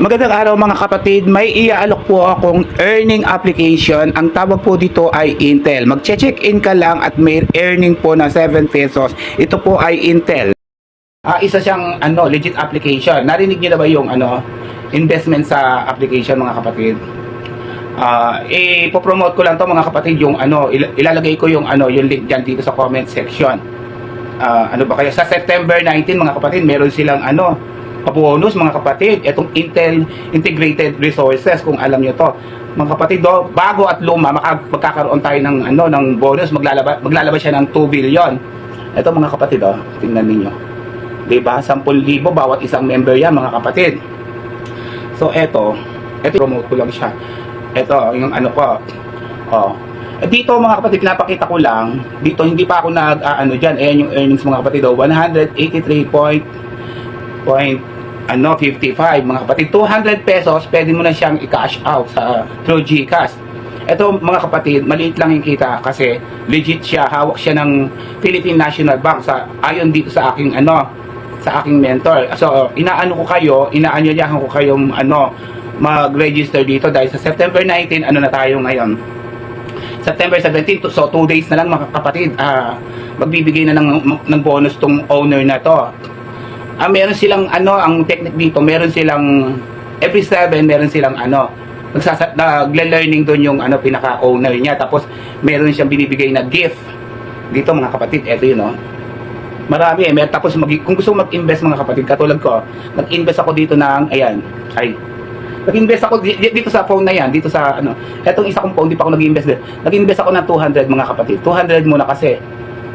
Magandang araw mga kapatid, may iaalok po akong earning application. Ang tawag po dito ay Intel. Mag-check in ka lang at may earning po na 7 pesos. Ito po ay Intel. Ah, isa siyang ano, legit application. Narinig niyo na ba yung ano, investment sa application mga kapatid? Ah, ipopromote ko lang to mga kapatid yung ano, il- ilalagay ko yung ano, yung link diyan dito sa comment section. Ah, ano ba kaya sa September 19 mga kapatid, meron silang ano, bonus mga kapatid, itong Intel Integrated Resources kung alam niyo to. Mga kapatid, do, bago at luma magkakaroon tayo ng ano ng bonus, maglalabas maglalabas siya ng 2 billion. Ito mga kapatid, oh, tingnan niyo. 'Di ba? 10,000 bawat isang member yan mga kapatid. So eto, eto promote ko lang siya. Eto, yung ano ko. Oh. Eh, Dito mga kapatid, pinapakita ko lang. Dito hindi pa ako nag ah, ano diyan. Ayan yung earnings mga kapatid, oh, 183 point point ano 55 mga kapatid. 200 pesos pwede mo na siyang i-cash out sa through GCash. Ito mga kapatid maliit lang yung kita kasi legit siya. Hawak siya ng Philippine National Bank sa ayon dito sa aking ano sa aking mentor. So inaano ko kayo inaanyayahan ko kayong ano mag-register dito dahil sa September 19 ano na tayo ngayon? September 17 to- so 2 days na lang mga kapatid. Ah, magbibigay na ng, ng bonus tong owner na to ah, meron silang ano, ang technique dito, meron silang every seven, meron silang ano, nagsasa, nagle-learning doon yung ano, pinaka-owner niya. Tapos, meron siyang binibigay na gift. Dito mga kapatid, eto yun oh. Marami eh. Tapos, mag, kung gusto mag-invest mga kapatid, katulad ko, nag-invest ako dito ng, ayan, ay, nag-invest ako di- di- dito sa phone na yan, dito sa ano, etong isa kong phone, di pa ako nag-invest. Nag-invest ako ng 200 mga kapatid. 200 muna kasi,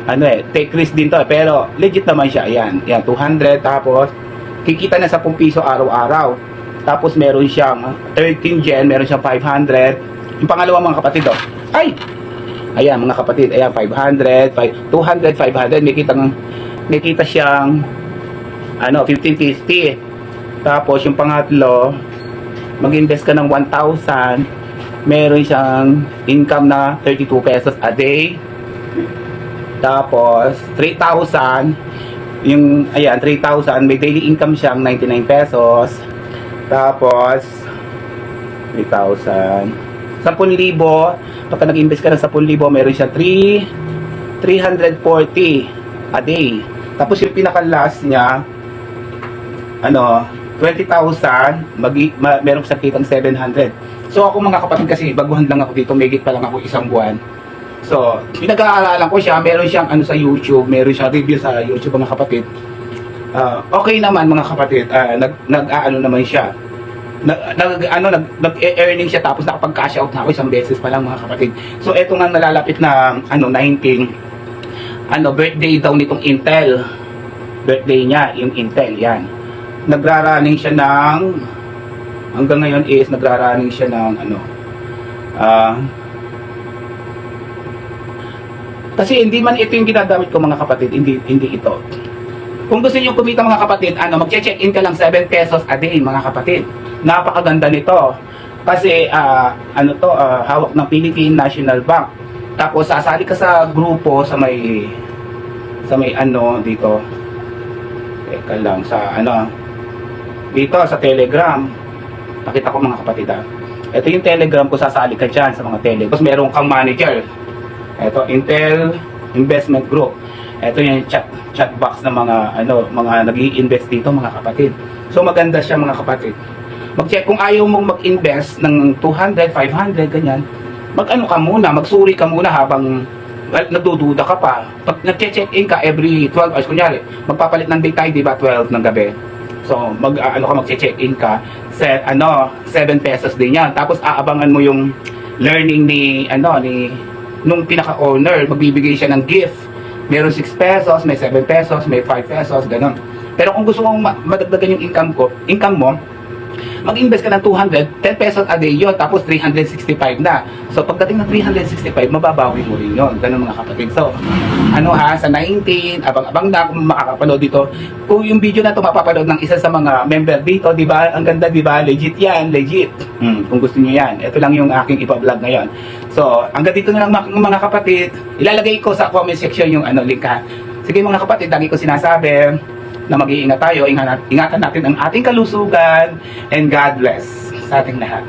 ano eh, take risk din to eh. Pero legit naman siya. Ayan, yan, 200. Tapos, kikita na sa 10 piso araw-araw. Tapos, meron siyang 13 gen, meron siyang 500. Yung pangalawa mga kapatid, oh. Ay! Ayan, mga kapatid. Ayan, 500, 5, 200, 500. May kita, may kita siyang, ano, 1550. Tapos, yung pangatlo, mag-invest ka ng 1,000. Meron siyang income na 32 pesos a day. Tapos, 3,000. Yung, ayan, 3,000. May daily income siyang 99 pesos. Tapos, 3,000. 10,000. Pagka nag-invest ka ng 10,000, meron siya 3, 340 a day. Tapos yung pinaka-last niya, ano, 20,000, mag ma, meron siyang kitang 700. So ako mga kapatid kasi baguhan lang ako dito, may pa lang ako isang buwan. So, pinag-aaralan ko siya, meron siyang ano sa YouTube, meron siyang review sa YouTube mga kapatid. Ah, okay naman mga kapatid, Ah, nag nag ano naman siya. Nag, nag ano nag, nag-earning siya tapos nakapag-cash out na ako isang beses pa lang mga kapatid. So eto nga nalalapit na ano 19 ano birthday daw nitong Intel. Birthday niya yung Intel yan. Nagraraning siya ng hanggang ngayon is nagraraning siya ng ano ah kasi hindi man ito yung ginagamit ko mga kapatid, hindi hindi ito. Kung gusto niyo kumita mga kapatid, ano, mag-check in ka lang 7 pesos a day mga kapatid. Napakaganda nito. Kasi ah, ano to, ah, hawak ng Philippine National Bank. Tapos sasali ka sa grupo sa may sa may ano dito. Teka lang sa ano dito sa Telegram. Pakita ko mga kapatid ah. Ito yung Telegram ko sasali ka dyan sa mga Telegram. Tapos meron kang manager. Ito Intel Investment Group. Ito yung chat chat box ng mga ano mga nag-i-invest dito mga kapatid. So maganda siya mga kapatid. Mag-check kung ayaw mong mag-invest ng 200, 500 ganyan. Mag-ano ka muna, magsuri ka muna habang well, nagdududa ka pa. Pag nag-check in ka every 12 hours kunyari, magpapalit ng daytime, di ba 12 ng gabi. So mag ah, ano ka mag-check in ka, set ano 7 pesos din yan. Tapos aabangan mo yung learning ni ano ni nung pinaka-owner, magbibigay siya ng gift. Meron 6 pesos, may 7 pesos, may 5 pesos, ganun. Pero kung gusto mong ma- madagdagan yung income ko, income mo, mag-invest ka ng 200, 10 pesos a day yun, tapos 365 na. So pagdating ng 365, mababawi mo rin yun. Ganun mga kapatid. So, ano ha, sa 19, abang-abang na kung makakapanood dito. Kung yung video na to mapapanood ng isa sa mga member dito, di ba? Ang ganda, di ba? Legit yan, legit. Hmm, kung gusto niyo yan. Ito lang yung aking ipa-vlog ngayon. So, hanggang dito na lang mga, mga kapatid. Ilalagay ko sa comment section yung ano link ha. Sige mga kapatid, lagi ko sinasabi, na mag-iingat tayo, ingatan natin ang ating kalusugan, and God bless sa ating lahat.